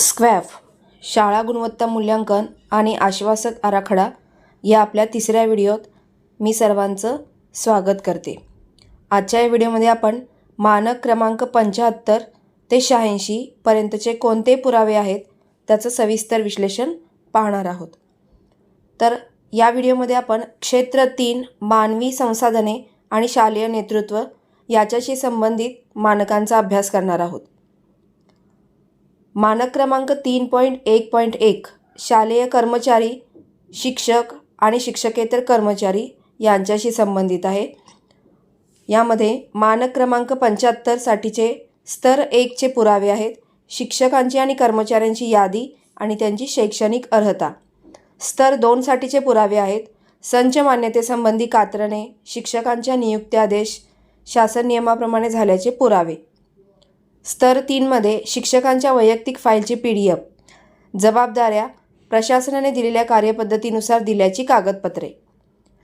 स्क्वॅफ शाळा गुणवत्ता मूल्यांकन आणि आश्वासक आराखडा या आपल्या तिसऱ्या व्हिडिओत मी सर्वांचं स्वागत करते. आजच्या या व्हिडिओमध्ये आपण मानक क्रमांक पंच्याहत्तर ते शहाऐंशी पर्यंतचे कोणते पुरावे आहेत त्याचं सविस्तर विश्लेषण पाहणार आहोत. तर या व्हिडिओमध्ये आपण क्षेत्र तीन मानवी संसाधने आणि शालेय नेतृत्व याच्याशी संबंधित मानकांचा अभ्यास करणार आहोत. मानक क्रमांक तीन पॉईंट एक पॉईंट एक शालेय कर्मचारी शिक्षक आणि शिक्षकेतर कर्मचारी यांच्याशी संबंधित आहे. यामध्ये मानक क्रमांक पंच्याहत्तरसाठीचे स्तर एकचे पुरावे आहेत. शिक्षकांची आणि कर्मचाऱ्यांची यादी आणि त्यांची शैक्षणिक अर्हता. स्तर दोनसाठीचे पुरावे आहेत. संच मान्यतेसंबंधी कात्रणे शिक्षकांच्या नियुक्त्यादेश शासन नियमाप्रमाणे झाल्याचे पुरावे. स्तर तीनमध्ये शिक्षकांच्या वैयक्तिक फाईलची पी डी एफ. जबाबदाऱ्या प्रशासनाने दिलेल्या कार्यपद्धतीनुसार दिल्याची कागदपत्रे.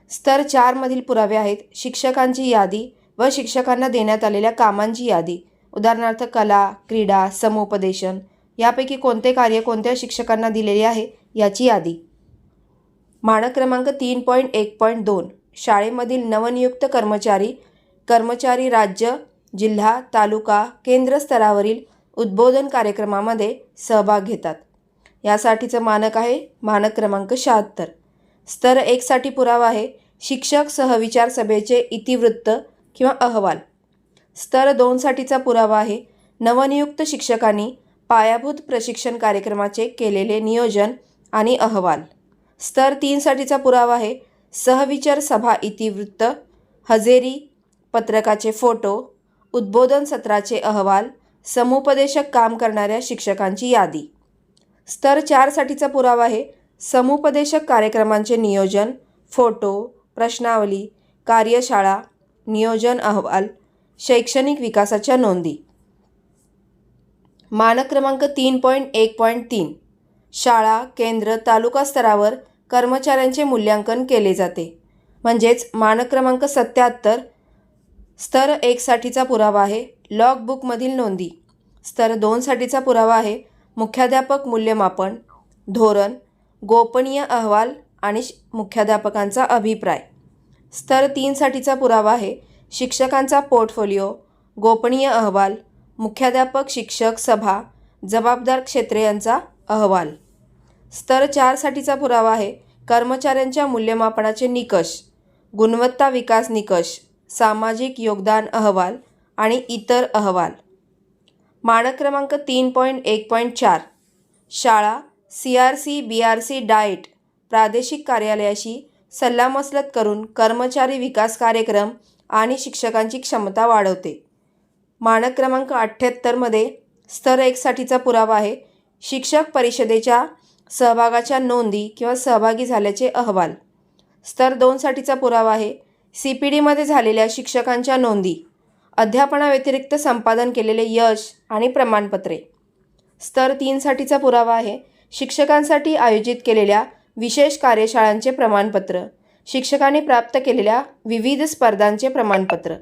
स्तर चारमधील पुरावे आहेत. शिक्षकांची यादी व शिक्षकांना देण्यात आलेल्या कामांची यादी. उदाहरणार्थ कला क्रीडा समुपदेशन यापैकी कोणते कार्य कोणत्या शिक्षकांना दिलेले आहे याची यादी. मानक क्रमांक तीन पॉईंट एक पॉईंट दोन. शाळेमधील नवनियुक्त कर्मचारी कर्मचारी राज्य जिल्हा तालुका केंद्र स्तरावरील उद्बोधन कार्यक्रमामध्ये सहभाग घेतात. यासाठीचं मानक आहे मानक क्रमांक शहात्तर. स्तर एकसाठी पुरावा आहे शिक्षक सहविचार सभेचे इतिवृत्त किंवा अहवाल. स्तर दोनसाठीचा पुरावा आहे नवनियुक्त शिक्षकांनी पायाभूत प्रशिक्षण कार्यक्रमाचे केलेले नियोजन आणि अहवाल. स्तर तीनसाठीचा पुरावा आहे सहविचार सभा इतिवृत्त हजेरी पत्रकाचे फोटो उद्बोधन सत्राचे अहवाल समुपदेशक काम करणाऱ्या शिक्षकांची यादी. स्तर चारसाठीचा पुरावा आहे. समुपदेशक कार्यक्रमांचे नियोजन फोटो प्रश्नावली कार्यशाळा नियोजन अहवाल शैक्षणिक विकासाच्या नोंदी. मानक क्रमांक तीन पॉईंट एक पॉईंट तीन. शाळा केंद्र तालुका स्तरावर कर्मचाऱ्यांचे मूल्यांकन केले जाते. म्हणजेच मानक क्रमांक सत्याहत्तर स्तर एकसाठीचा पुरावा आहे. लॉग बुकमधील नोंदी. स्तर दोनसाठीचा पुरावा आहे. मुख्याध्यापक मूल्यमापन धोरण गोपनीय अहवाल आणि श- मुख्याध्यापकांचा अभिप्राय. स्तर तीनसाठीचा पुरावा आहे. शिक्षकांचा पोर्टफोलिओ गोपनीय अहवाल मुख्याध्यापक शिक्षक सभा जबाबदार क्षेत्रे यांचा अहवाल. स्तर चारसाठीचा पुरावा आहे. कर्मचाऱ्यांच्या मूल्यमापनाचे निकष गुणवत्ता विकास निकष सामाजिक योगदान अहवाल आणि इतर अहवाल. मानक क्रमांक तीन पॉईंट एक पॉईंट चार. शाळा C R C B R C DIET प्रादेशिक कार्यालयाशी सल्लामसलत करून कर्मचारी विकास कार्यक्रम आणि शिक्षकांची क्षमता वाढवते. मानक क्रमांक अठ्ठ्याहत्तरमध्ये स्तर एकसाठीचा पुरावा आहे. शिक्षक परिषदेच्या सहभागाच्या नोंदी किंवा सहभागी झाल्याचे अहवाल. स्तर दोनसाठीचा पुरावा आहे. सी पी डीमध्ये झालेल्या शिक्षकांच्या नोंदी अध्यापनाव्यतिरिक्त संपादन केलेले यश आणि प्रमाणपत्रे. स्तर तीनसाठीचा पुरावा आहे. शिक्षकांसाठी आयोजित केलेल्या विशेष कार्यशाळांचे प्रमाणपत्र शिक्षकांनी प्राप्त केलेल्या विविध स्पर्धांचे प्रमाणपत्र.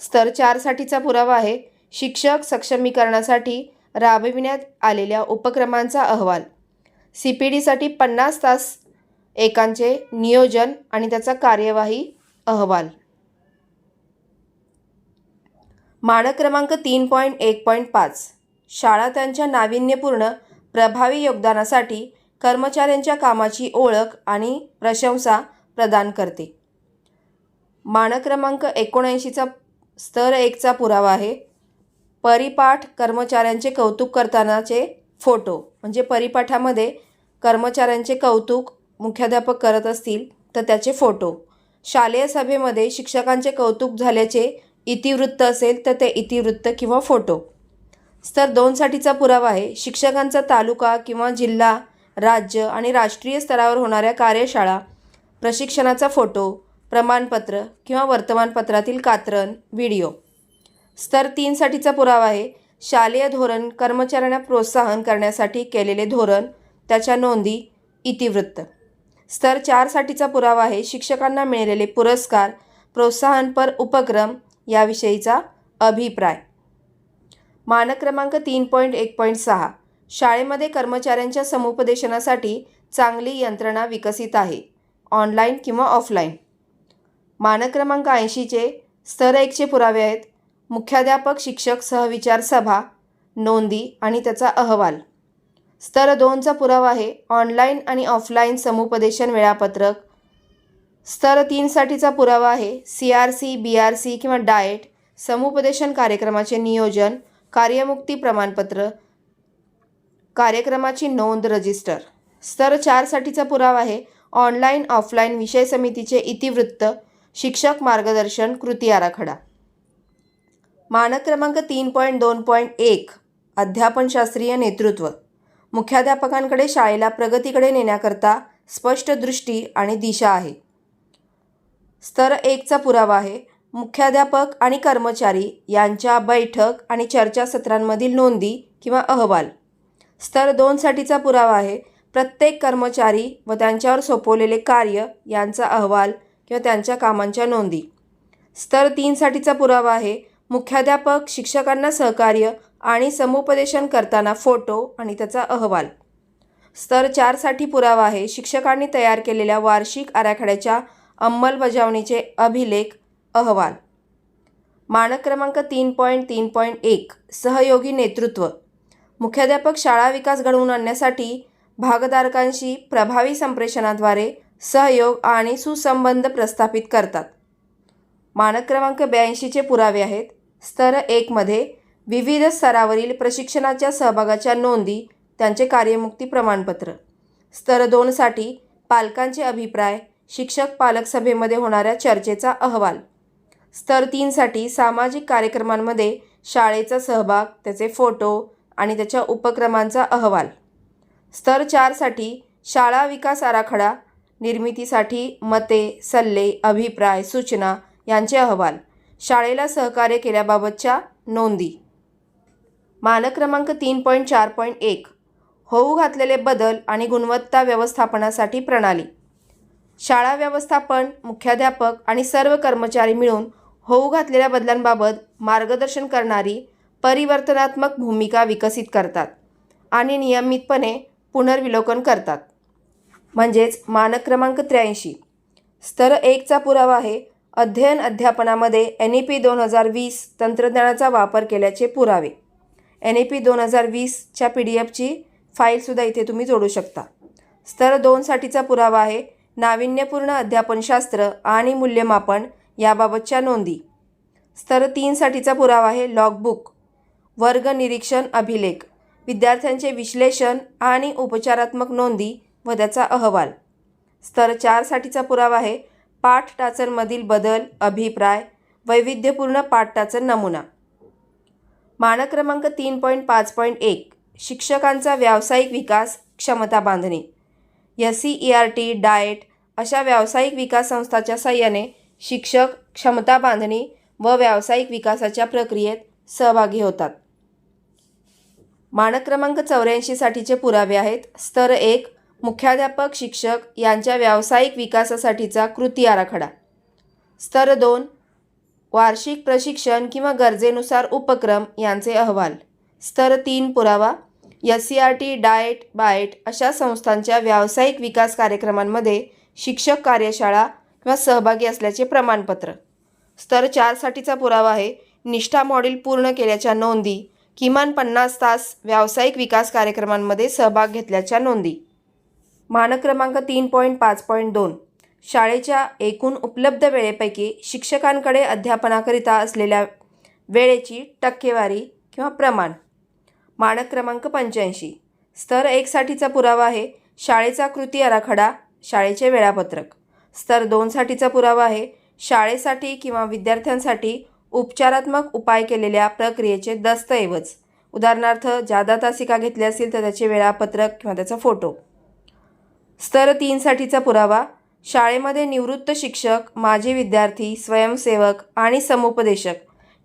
स्तर चारसाठीचा पुरावा आहे. शिक्षक सक्षमीकरणासाठी राबविण्यात आलेल्या उपक्रमांचा अहवाल. सी पी डीसाठी पन्नास तास एकांचे नियोजन आणि त्याचा कार्यवाही अहवाल. मानक क्रमांक तीन पॉईंट एक पॉईंट पाच. शाळा त्यांच्या नाविन्यपूर्ण प्रभावी योगदानासाठी कर्मचाऱ्यांच्या कामाची ओळख आणि प्रशंसा प्रदान करते. मानक क्रमांक एकोणऐंशीचा स्तर एकचा पुरावा आहे. परिपाठ कर्मचाऱ्यांचे कौतुक करतानाचे फोटो म्हणजे परिपाठामध्ये कर्मचाऱ्यांचे कौतुक मुख्याध्यापक करत असतील तर त्याचे फोटो. शालेय सभेमध्ये शिक्षकांचे कौतुक झाल्याचे इतिवृत्त असेल तर ते इतिवृत्त किंवा फोटो. स्तर दोनसाठीचा पुरावा आहे. शिक्षकांचा तालुका किंवा जिल्हा राज्य आणि राष्ट्रीय स्तरावर होणाऱ्या कार्यशाळा प्रशिक्षणाचा फोटो प्रमाणपत्र किंवा वर्तमानपत्रातील कात्रण व्हिडिओ. स्तर तीनसाठीचा पुरावा आहे. शालेय धोरण कर्मचाऱ्यांना प्रोत्साहन करण्यासाठी केलेले धोरण त्याच्या नोंदी इतिवृत्त. स्तर चारसाठीचा पुरावा आहे. शिक्षकांना मिळालेले पुरस्कार प्रोत्साहनपर उपक्रम याविषयीचा अभिप्राय. मानक क्रमांक तीन पॉईंट एक पॉईंट सहा. शाळेमध्ये कर्मचाऱ्यांच्या समुपदेशनासाठी चांगली यंत्रणा विकसित आहे. ऑनलाईन किंवा ऑफलाईन. मानक क्रमांक ऐंशीचे स्तर एकचे पुरावे आहेत. मुख्याध्यापक शिक्षक सहविचार सभा नोंदी आणि त्याचा अहवाल. स्तर दोनचा पुरावा आहे. ऑनलाईन आणि ऑफलाईन समुपदेशन वेळापत्रक. स्तर तीनसाठीचा पुरावा आहे. C R C B R C किंवा डाएट समुपदेशन कार्यक्रमाचे नियोजन कार्यमुक्ती प्रमाणपत्र कार्यक्रमाची नोंद रजिस्टर. स्तर चारसाठीचा पुरावा आहे. ऑनलाईन ऑफलाईन विषय समितीचे इतिवृत्त शिक्षक मार्गदर्शन कृती आराखडा. मानक क्रमांक तीन पॉईंट दोन पॉईंट एक अध्यापनशास्त्रीय नेतृत्व. मुख्याध्यापकांकडे शाळेला प्रगतीकडे नेण्याकरता स्पष्ट दृष्टी आणि दिशा आहे. स्तर एकचा पुरावा आहे. मुख्याध्यापक आणि कर्मचारी यांच्या बैठक आणि चर्चासत्रांमधील नोंदी किंवा अहवाल. स्तर दोनसाठीचा पुरावा आहे. प्रत्येक कर्मचारी व त्यांच्यावर सोपवलेले कार्य यांचा अहवाल किंवा त्यांच्या कामांच्या नोंदी. स्तर तीनसाठीचा पुरावा आहे. मुख्याध्यापक शिक्षकांना सहकार्य आणि समुपदेशन करताना फोटो आणि त्याचा अहवाल. स्तर चारसाठी पुरावा आहे. शिक्षकांनी तयार केलेल्या वार्षिक आराखड्याच्या अंमलबजावणीचे अभिलेख अहवाल. मानक क्रमांक तीन पॉईंट तीन पॉईंट एक सहयोगी नेतृत्व. मुख्याध्यापक शाळा विकास घडवून आणण्यासाठी भागधारकांशी प्रभावी संप्रेषणाद्वारे सहयोग आणि सुसंबंध प्रस्थापित करतात. मानक क्रमांक ब्याऐंशीचे पुरावे आहेत. स्तर एकमध्ये विविध स्तरावरील प्रशिक्षणाच्या सहभागाच्या नोंदी त्यांचे कार्यमुक्ती प्रमाणपत्र. स्तर दोनसाठी पालकांचे अभिप्राय शिक्षक पालक सभेमध्ये होणाऱ्या चर्चेचा अहवाल. स्तर तीनसाठी सामाजिक कार्यक्रमांमध्ये शाळेचा सहभाग त्याचे फोटो आणि त्याच्या उपक्रमांचा अहवाल. स्तर चारसाठी शाळा विकास आराखडा निर्मितीसाठी मते सल्ले अभिप्राय सूचना यांचे अहवाल. शाळेला सहकार्य केल्याबाबतच्या नोंदी. मानक क्रमांक तीन पॉईंट चार पॉईंट एक. होऊ घातलेले बदल आणि गुणवत्ता व्यवस्थापनासाठी प्रणाली. शाळा व्यवस्थापन मुख्याध्यापक आणि सर्व कर्मचारी मिळून होऊ घातलेल्या बदलांबाबत मार्गदर्शन करणारी परिवर्तनात्मक भूमिका विकसित करतात आणि नियमितपणे पुनर्विलोकन करतात. म्हणजेच मानक क्रमांक त्र्याऐंशी. स्तर एकचा पुरावा आहे. अध्ययन अध्यापनामध्ये एन ई पी दोन हजार वीस तंत्रज्ञानाचा वापर केल्याचे पुरावे. एन ए पी दोन हजार वीसच्या पी डी एफची फाईलसुद्धा इथे तुम्ही जोडू शकता. स्तर दोनसाठीचा पुरावा आहे. नाविन्यपूर्ण अध्यापनशास्त्र आणि मूल्यमापन याबाबतच्या नोंदी. स्तर तीनसाठीचा पुरावा आहे. लॉगबुक. वर्ग निरीक्षण अभिलेख. विद्यार्थ्यांचे विश्लेषण आणि उपचारात्मक नोंदी व त्याचा अहवाल. स्तर चारसाठीचा पुरावा आहे. पाठ टाचनमधील बदल अभिप्राय वैविध्यपूर्ण पाठ टाचन नमुना. मानक क्रमांक तीन पॉईंट पाच पॉईंट एक शिक्षकांचा व्यावसायिक विकास क्षमता बांधणे. S C E R T DIET अशा व्यावसायिक विकास संस्थाच्या साह्याने शिक्षक क्षमता बांधणी व व्यावसायिक विकासाच्या प्रक्रियेत सहभागी होतात. मानक क्रमांक चौऱ्याऐंशीसाठीचे पुरावे आहेत. स्तर एक मुख्याध्यापक शिक्षक यांच्या व्यावसायिक विकासासाठीचा कृती आराखडा. स्तर दोन वार्षिक प्रशिक्षण किंवा गरजेनुसार उपक्रम यांचे अहवाल. स्तर तीन पुरावा S C R T DIET बाएट अशा संस्थांच्या व्यावसायिक विकास कार्यक्रमांमध्ये शिक्षक कार्यशाळा किंवा सहभागी असल्याचे प्रमाणपत्र. स्तर चारसाठीचा पुरावा आहे. निष्ठा मॉडेल पूर्ण केल्याच्या नोंदी किमान पन्नास तास व्यावसायिक विकास कार्यक्रमांमध्ये सहभाग घेतल्याच्या नोंदी. मानक क्रमांक तीन पॉईंट पाच पॉईंट दोन. शाळेच्या एकूण उपलब्ध वेळेपैकी शिक्षकांकडे अध्यापनाकरिता असलेल्या वेळेची टक्केवारी किंवा प्रमाण. मानक क्रमांक पंच्याऐंशी. स्तर एकसाठीचा पुरावा आहे. शाळेचा कृती आराखडा शाळेचे वेळापत्रक. स्तर दोनसाठीचा पुरावा आहे. शाळेसाठी किंवा विद्यार्थ्यांसाठी उपचारात्मक उपाय केलेल्या प्रक्रियेचे दस्तऐवज. उदाहरणार्थ जादा तासिका घेतली असेल तर त्याचे वेळापत्रक किंवा त्याचा फोटो. स्तर तीनसाठीचा पुरावा शाळेमध्ये निवृत्त शिक्षक माजी विद्यार्थी स्वयंसेवक आणि समुपदेशक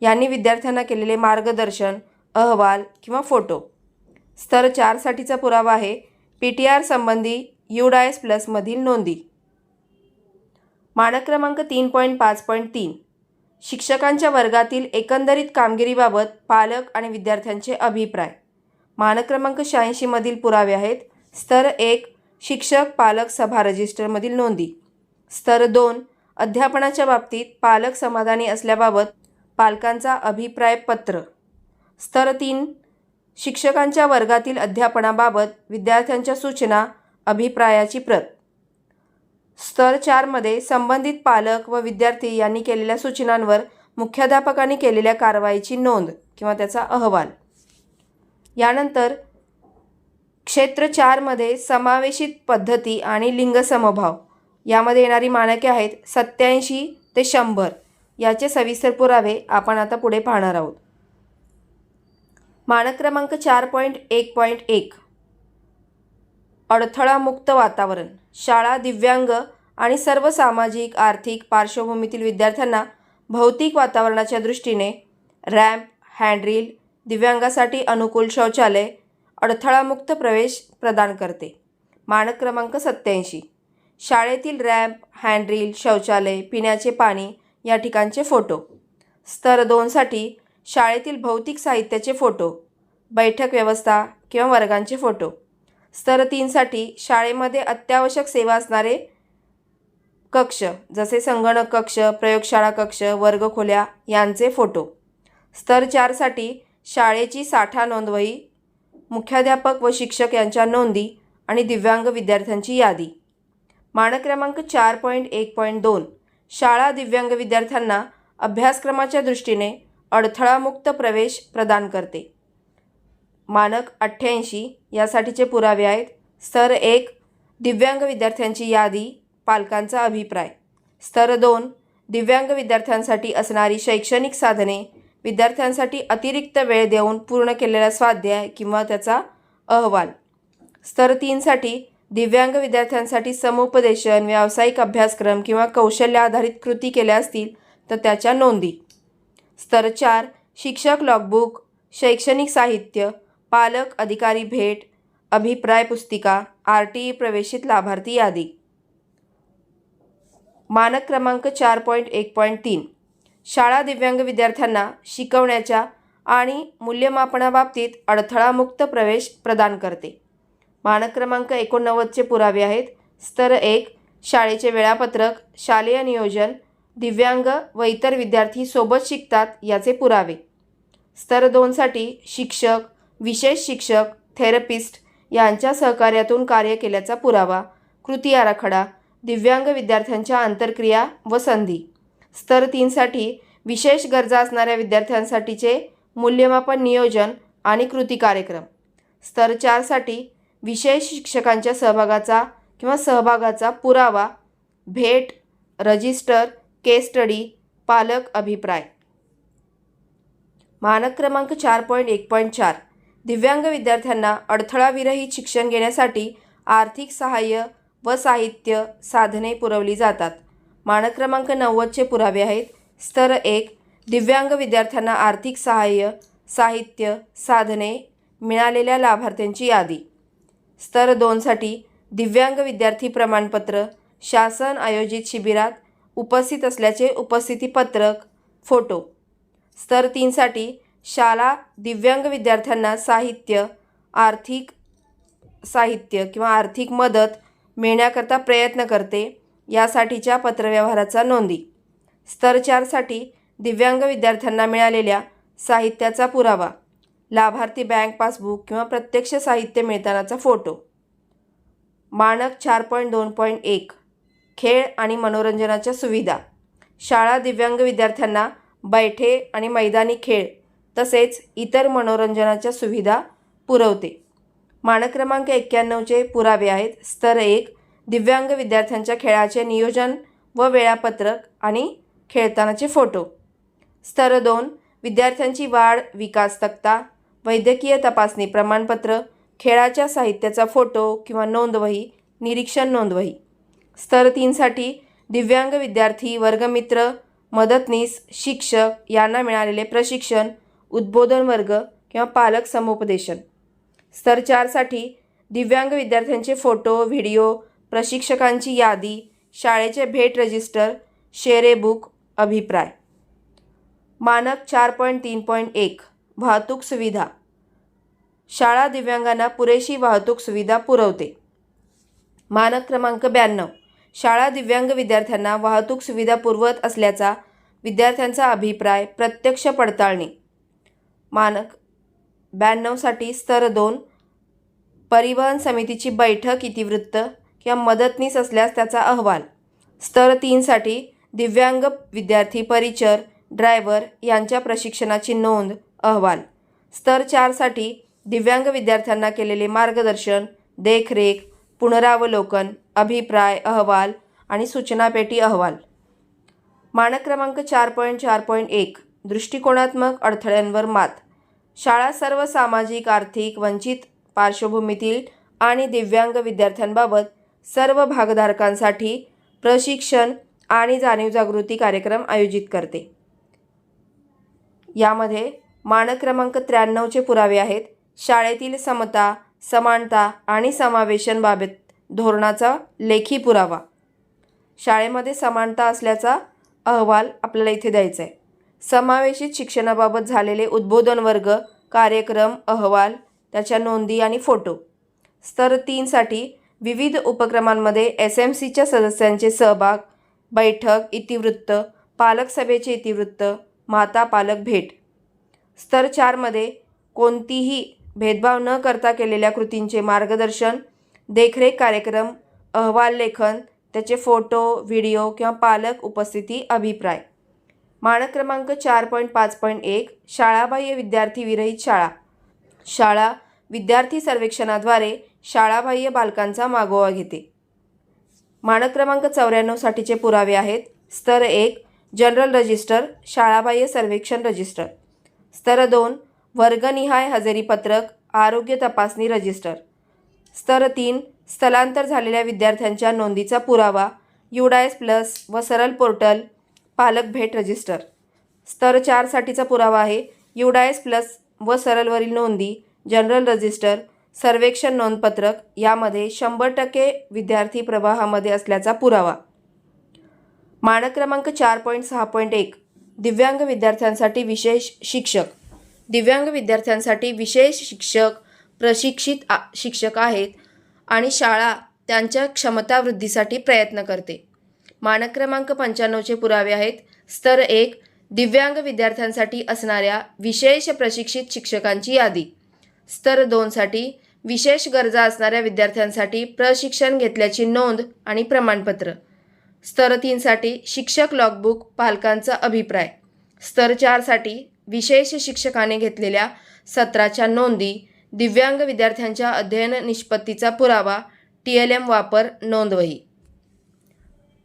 यांनी विद्यार्थ्यांना केलेले मार्गदर्शन अहवाल किंवा फोटो. स्तर चारसाठीचा पुरावा आहे. पी टी आर संबंधी युडायस प्लसमधील नोंदी. मानक क्रमांक तीन पॉईंट पाच पॉईंट तीन. शिक्षकांच्या वर्गातील एकंदरीत कामगिरीबाबत पालक आणि विद्यार्थ्यांचे अभिप्राय. मानक क्रमांक शहाऐंशीमधील पुरावे आहेत. स्तर एक शिक्षक पालक सभा रजिस्टरमधील नोंदी. स्तर दोन अध्यापनाच्या बाबतीत पालक समाधानी असल्याबाबत पालकांचा अभिप्राय पत्र. स्तर तीन शिक्षकांच्या वर्गातील अध्यापनाबाबत विद्यार्थ्यांच्या सूचना अभिप्रायाची प्रत. स्तर चारमध्ये संबंधित पालक व विद्यार्थी यांनी केलेल्या सूचनांवर मुख्याध्यापकांनी केलेल्या कारवाईची नोंद किंवा त्याचा अहवाल. यानंतर क्षेत्र चारमध्ये समावेशित पद्धती आणि लिंगसमभाव यामध्ये येणारी मानके आहेत सत्याऐंशी ते शंभर. याचे सविस्तर पुरावे आपण आता पुढे पाहणार आहोत. मानक क्रमांक चार पॉईंट एक पॉईंट एक. अडथळामुक्त वातावरण. शाळा दिव्यांग आणि सर्व सामाजिक आर्थिक पार्श्वभूमीतील विद्यार्थ्यांना भौतिक वातावरणाच्या दृष्टीने रॅम्प हँडरील दिव्यांगासाठी अनुकूल शौचालय अडथळामुक्त प्रवेश प्रदान करते. मानक क्रमांक सत्याऐंशी शाळेतील रॅम्प हँडरील शौचालय पिण्याचे पाणी या ठिकाणचे फोटो. स्तर दोनसाठी शाळेतील भौतिक साहित्याचे फोटो बैठक व्यवस्था किंवा वर्गांचे फोटो. स्तर तीनसाठी शाळेमध्ये अत्यावश्यक सेवा असणारे कक्ष जसे संगणक कक्ष प्रयोगशाळा कक्ष वर्गखोल्या यांचे फोटो. स्तर चारसाठी शाळेची साठा नोंदवही मुख्याध्यापक व शिक्षक यांच्या नोंदी आणि दिव्यांग विद्यार्थ्यांची यादी. मानक क्रमांक चार पॉईंट एक पॉईंट दोन. शाळा दिव्यांग विद्यार्थ्यांना अभ्यासक्रमाच्या दृष्टीने अडथळामुक्त प्रवेश प्रदान करते. मानक अठ्ठ्याऐंशी यासाठीचे पुरावे आहेत. स्तर एक दिव्यांग विद्यार्थ्यांची यादी पालकांचा अभिप्राय. स्तर दोन दिव्यांग विद्यार्थ्यांसाठी असणारी शैक्षणिक साधने विद्यार्थ्यांसाठी अतिरिक्त वेळ देऊन पूर्ण केलेला स्वाध्याय किंवा त्याचा अहवाल. स्तर तीनसाठी दिव्यांग विद्यार्थ्यांसाठी समुपदेशन व्यावसायिक अभ्यासक्रम किंवा कौशल्य आधारित कृती केल्या असतील तर त्याच्या नोंदी. स्तर चार शिक्षक लॉगबुक शैक्षणिक साहित्य पालक अधिकारी भेट अभिप्राय पुस्तिका आर टी ई प्रवेशित लाभार्थी यादी. मानक क्रमांक चार पॉईंट एक पॉईंट तीन. शाळा दिव्यांग विद्यार्थ्यांना शिकवण्याच्या आणि मूल्यमापनाबाबतीत अडथळामुक्त प्रवेश प्रदान करते. मानक क्रमांक एकोणनव्वदचे पुरावे आहेत. स्तर एक शाळेचे वेळापत्रक शालेय नियोजन दिव्यांग व इतर विद्यार्थी सोबत शिकतात याचे पुरावे. स्तर दोनसाठी शिक्षक विशेष शिक्षक थेरपिस्ट यांच्या सहकार्यातून कार्य केल्याचा पुरावा कृती आराखडा दिव्यांग विद्यार्थ्यांच्या आंतरक्रिया व संधी. स्तर तीनसाठी विशेष गरजा असणाऱ्या विद्यार्थ्यांसाठीचे मूल्यमापन नियोजन आणि कृती कार्यक्रम. स्तर चारसाठी विशेष शिक्षकांच्या सहभागाचा किंवा सहभागाचा पुरावा भेट रजिस्टर केस स्टडी पालक अभिप्राय. मानक क्रमांक चार पॉईंट एक पॉईंट चार. दिव्यांग विद्यार्थ्यांना अडथळाविरहित शिक्षण घेण्यासाठी आर्थिक सहाय्य व साहित्य साधने पुरवली जातात. मानक क्रमांक नव्वदचे पुरावे आहेत. स्तर एक दिव्यांग विद्यार्थ्यांना आर्थिक सहाय्य साहित्य साधने मिळालेल्या लाभार्थ्यांची यादी. स्तर दोनसाठी दिव्यांग विद्यार्थी प्रमाणपत्र शासन आयोजित शिबिरात उपस्थित असल्याचे उपस्थितीपत्रक फोटो. स्तर तीनसाठी शाळा दिव्यांग विद्यार्थ्यांना साहित्य आर्थिक साहित्य किंवा आर्थिक मदत मिळण्याकरता प्रयत्न करते. यासाठीच्या पत्रव्यवहाराचा नोंदी. स्तर चारसाठी दिव्यांग विद्यार्थ्यांना मिळालेल्या साहित्याचा पुरावा लाभार्थी बँक पासबुक किंवा प्रत्यक्ष साहित्य मिळतानाचा फोटो. मानक चार पॉईंट दोन पॉईंट एक खेळ आणि मनोरंजनाच्या सुविधा. शाळा दिव्यांग विद्यार्थ्यांना बैठे आणि मैदानी खेळ तसेच इतर मनोरंजनाच्या सुविधा पुरवते. मानक क्रमांक एक्क्याण्णवचे पुरावे आहेत. स्तर एक दिव्यांग विद्यार्थ्यांच्या खेळाचे नियोजन व वेळापत्रक आणि खेळतानाचे फोटो. स्तर दोन विद्यार्थ्यांची वाढ विकास तक्ता वैद्यकीय तपासणी प्रमाणपत्र खेळाच्या साहित्याचा फोटो किंवा नोंदवही निरीक्षण नोंदवही. स्तर तीनसाठी दिव्यांग विद्यार्थी वर्गमित्र मदतनीस शिक्षक यांना मिळालेले प्रशिक्षण उद्बोधन वर्ग किंवा पालक समुपदेशन. स्तर चारसाठी दिव्यांग विद्यार्थ्यांचे फोटो व्हिडिओ प्रशिक्षकांची यादी शाळेचे भेट रजिस्टर शेरे बुक अभिप्राय. मानक चार पॉईंट तीन पॉईंट एक वाहतूक सुविधा. शाळा दिव्यांगांना पुरेशी वाहतूक सुविधा पुरवते. मानक क्रमांक ब्याण्णव शाळा दिव्यांग विद्यार्थ्यांना वाहतूक सुविधा पुरवत असल्याचा विद्यार्थ्यांचा अभिप्राय प्रत्यक्ष पडताळणी. मानक ब्याण्णवसाठी स्तर दोन परिवहन समितीची बैठक इतिवृत्त किंवा मदतनीस असल्यास त्याचा अहवाल. स्तर तीनसाठी दिव्यांग विद्यार्थी परिचर ड्रायव्हर यांच्या प्रशिक्षणाची नोंद अहवाल. स्तर चारसाठी दिव्यांग विद्यार्थ्यांना केलेले मार्गदर्शन देखरेख पुनरावलोकन अभिप्राय अहवाल आणि सूचनापेटी अहवाल. मानक क्रमांक चार पॉईंट चार पॉईंट एक दृष्टिकोनात्मक अडथळ्यांवर मात. शाळा सर्व सामाजिक आर्थिक वंचित पार्श्वभूमीतील आणि दिव्यांग विद्यार्थ्यांबाबत सर्व भागधारकांसाठी प्रशिक्षण आणि जाणीव जागृती कार्यक्रम आयोजित करते. यामध्ये मानक क्रमांक त्र्याण्णवचे पुरावे आहेत. शाळेतील समता समानता आणि समावेशन बाबत धोरणाचा लेखी पुरावा. शाळेमध्ये समानता असल्याचा अहवाल आपल्याला इथे द्यायचा आहे. समावेशित शिक्षणाबाबत झालेले उद्बोधन वर्ग कार्यक्रम अहवाल त्याच्या नोंदी आणि फोटो. स्तर तीनसाठी विविध उपक्रमांमध्ये एस एम सीच्या सदस्यांचे सहभाग बैठक इतिवृत्त पालक सभेचे इतिवृत्त माता पालक भेट. स्तर चारमध्ये कोणतीही भेदभाव न करता केलेल्या कृतींचे मार्गदर्शन देखरेख कार्यक्रम अहवाल लेखन त्याचे फोटो व्हिडिओ किंवा पालक उपस्थिती अभिप्राय. मानक क्रमांक चार पॉईंट पाच पॉईंट एक शाळाबाह्य विद्यार्थी विरहित शाळा. शाळा विद्यार्थी सर्वेक्षणाद्वारे शाळाबाह्य बालकांचा मागोवा घेते. मानक क्रमांक चौऱ्याण्णवसाठीचे पुरावे आहेत. स्तर एक जनरल रजिस्टर शाळाबाह्य सर्वेक्षण रजिस्टर. स्तर दोन वर्गनिहाय हजेरीपत्रक आरोग्य तपासणी रजिस्टर. स्तर तीन स्थलांतर झालेल्या विद्यार्थ्यांच्या नोंदीचा पुरावा युडायस प्लस व सरल पोर्टल पालक भेट रजिस्टर. स्तर चारसाठीचा पुरावा आहे. युडायस प्लस व सरलवरील नोंदी जनरल रजिस्टर सर्वेक्षण नोंदपत्रक यामध्ये शंभर टक्के विद्यार्थी प्रवाहामध्ये असल्याचा पुरावा. मानक क्रमांक चार पॉईंट सहा पॉईंट एक दिव्यांग विद्यार्थ्यांसाठी विशेष शिक्षक. दिव्यांग विद्यार्थ्यांसाठी विशेष शिक्षक प्रशिक्षित आ शिक्षक आहेत आणि शाळा त्यांच्या क्षमता वृद्धीसाठी प्रयत्न करते. मानक क्रमांक पंच्याण्णवचे पुरावे आहेत. स्तर एक दिव्यांग विद्यार्थ्यांसाठी असणाऱ्या विशेष प्रशिक्षित शिक्षकांची यादी. स्तर दोनसाठी विशेष गरजा असणाऱ्या विद्यार्थ्यांसाठी प्रशिक्षण घेतल्याची नोंद आणि प्रमाणपत्र. स्तर तीनसाठी शिक्षक लॉगबुक पालकांचा अभिप्राय. स्तर चारसाठी विशेष शिक्षकाने घेतलेल्या सत्राच्या नोंदी दिव्यांग विद्यार्थ्यांच्या अध्ययन निष्पत्तीचा पुरावा टी एल एम वापर नोंदवही.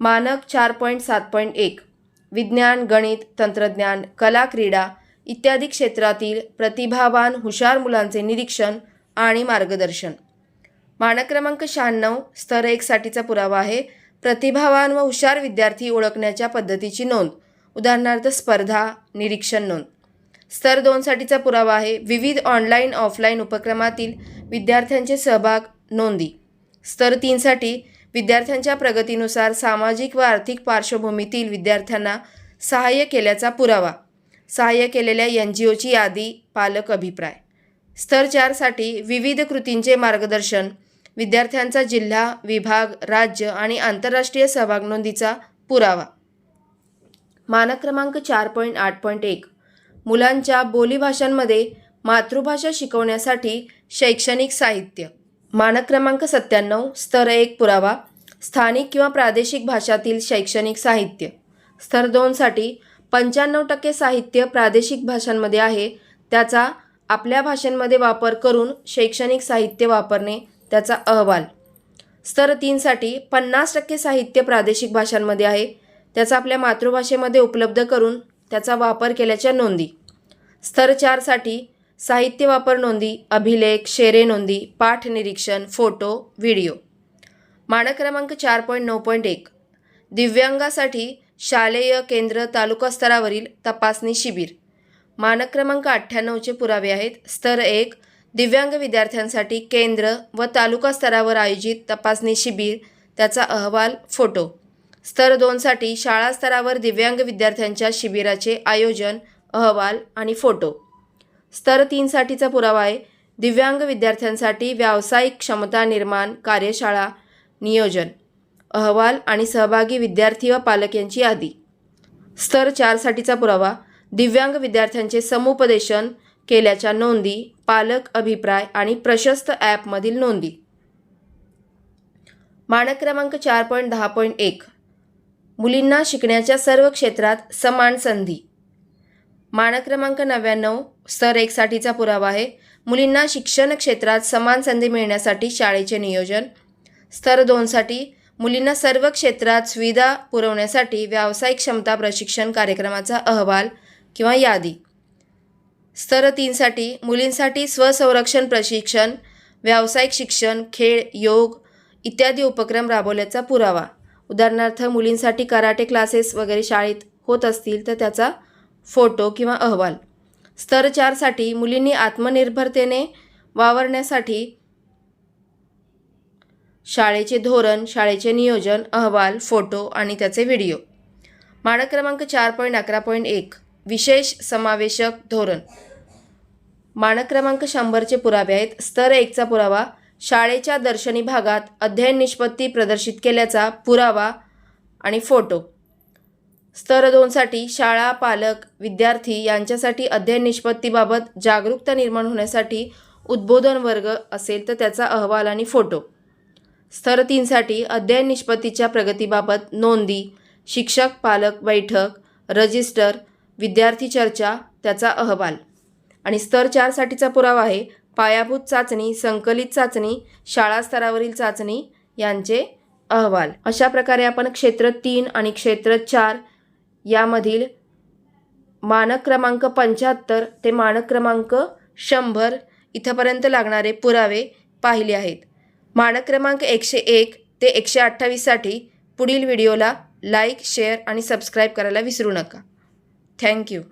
मानक चार पॉईंट सात पॉईंट एक विज्ञान गणित तंत्रज्ञान कला क्रीडा इत्यादी क्षेत्रातील प्रतिभावान हुशार मुलांचे निरीक्षण आणि मार्गदर्शन. मानक क्रमांक शहाण्णव स्तर एकसाठीचा पुरावा आहे. प्रतिभावान व हुशार विद्यार्थी ओळखण्याच्या पद्धतीची नोंद. उदाहरणार्थ स्पर्धा निरीक्षण नोंद. स्तर दोनसाठीचा पुरावा आहे. विविध ऑनलाईन ऑफलाईन उपक्रमातील विद्यार्थ्यांचे सहभाग नोंदी. स्तर तीनसाठी विद्यार्थ्यांच्या प्रगतीनुसार सामाजिक व आर्थिक पार्श्वभूमीतील विद्यार्थ्यांना सहाय्य केल्याचा पुरावा. सहाय्य केलेल्या एन जी ओची यादी पालक अभिप्राय. स्तर चारसाठी विविध कृतींचे मार्गदर्शन विद्यार्थ्यांचा जिल्हा विभाग राज्य आणि आंतरराष्ट्रीय सहभाग नोंदीचा पुरावा. मानक क्रमांक चार पॉईंट आठ पॉईंट एक. मुलांच्या बोलीभाषांमध्ये मातृभाषा शिकवण्यासाठी शैक्षणिक साहित्य. मानक क्रमांक सत्त्याण्णव स्तर एक पुरावा स्थानिक किंवा प्रादेशिक भाषातील शैक्षणिक साहित्य. स्तर दोनसाठी पंच्याण्णव टक्के साहित्य प्रादेशिक भाषांमध्ये आहे त्याचा आपल्या भाषांमध्ये वापर करून शैक्षणिक साहित्य वापरणे त्याचा अहवाल. स्तर तीनसाठी पन्नास टक्के साहित्य प्रादेशिक भाषांमध्ये आहे. त्याचा आपल्या मातृभाषेमध्ये उपलब्ध करून त्याचा वापर केल्याच्या नोंदी. स्तर चारसाठी साहित्य वापर नोंदी अभिलेख शेरे नोंदी पाठ निरीक्षण फोटो व्हिडिओ. मानक क्रमांक चार पॉईंट नऊ पॉईंट एक. दिव्यांगासाठी शालेय केंद्र तालुका स्तरावरील तपासणी शिबिर. मानक क्रमांक अठ्ठ्याण्णवचे पुरावे आहेत. स्तर एक दिव्यांग विद्यार्थ्यांसाठी केंद्र व तालुका स्तरावर आयोजित तपासणी शिबिर त्याचा अहवाल फोटो. स्तर दोनसाठी शाळा स्तरावर दिव्यांग विद्यार्थ्यांच्या शिबिराचे आयोजन अहवाल आणि फोटो. स्तर तीनसाठीचा पुरावा आहे. दिव्यांग विद्यार्थ्यांसाठी व्यावसायिक क्षमता निर्माण कार्यशाळा नियोजन. अहवाल आणि सहभागी विद्यार्थी व पालक यांची यादी. स्तर चारसाठीचा पुरावा दिव्यांग विद्यार्थ्यांचे समुपदेशन केल्याच्या नोंदी पालक अभिप्राय आणि प्रशस्त ॲपमधील नोंदी. मानक क्रमांक चार पॉईंट दहा पॉईंट एक. मुलींना शिकण्याच्या सर्व क्षेत्रात समान संधी. मानक क्रमांक नव्याण्णव स्तर एकसाठीचा पुरावा आहे. मुलींना शिक्षण क्षेत्रात समान संधी मिळण्यासाठी शाळेचे नियोजन. स्तर दोनसाठी मुलींना सर्व क्षेत्रात सुविधा पुरवण्यासाठी व्यावसायिक क्षमता प्रशिक्षण कार्यक्रमाचा अहवाल. किंवा यादी. स्तर तीनसाठी मुलींसाठी स्वसंरक्षण प्रशिक्षण व्यावसायिक शिक्षण खेळ योग इत्यादी उपक्रम राबवल्याचा पुरावा. उदाहरणार्थ मुलींसाठी कराटे क्लासेस वगैरे शाळेत होत असतील तर त्याचा फोटो किंवा अहवाल. स्तर चारसाठी मुलींनी आत्मनिर्भरतेने वावरण्यासाठी शाळेचे धोरण शाळेचे नियोजन अहवाल फोटो आणि त्याचे व्हिडिओ. माडक क्रमांक चार पॉईंट अकरा पॉईंट एक. विशेष समावेशक धोरण. मानक क्रमांक शंभरचे पुरावे आहेत. स्तर एकचा पुरावा शाळेच्या दर्शनी भागात अध्ययन निष्पत्ती प्रदर्शित केल्याचा पुरावा आणि फोटो. स्तर दोनसाठी शाळा पालक विद्यार्थी यांच्यासाठी अध्ययन निष्पत्तीबाबत जागरूकता निर्माण होण्यासाठी उद्बोधन वर्ग असेल तर त्याचा अहवाल आणि फोटो. स्तर तीनसाठी अध्ययन निष्पत्तीच्या प्रगतीबाबत नोंदी शिक्षक पालक बैठक रजिस्टर विद्यार्थी चर्चा त्याचा अहवाल. आणि स्तर चारसाठीचा पुरावा आहे. पायाभूत चाचणी संकलित चाचणी शाळा स्तरावरील चाचणी यांचे अहवाल. अशा प्रकारे आपण क्षेत्र तीन आणि क्षेत्र चार यामधील मानक क्रमांक पंच्याहत्तर ते मानक क्रमांक शंभर इथंपर्यंत लागणारे पुरावे पाहिले आहेत. मानक क्रमांक एकशे एक ते एकशे अठ्ठावीससाठी पुढील व्हिडिओला लाईक शेअर आणि सबस्क्राईब करायला विसरू नका. Thank you.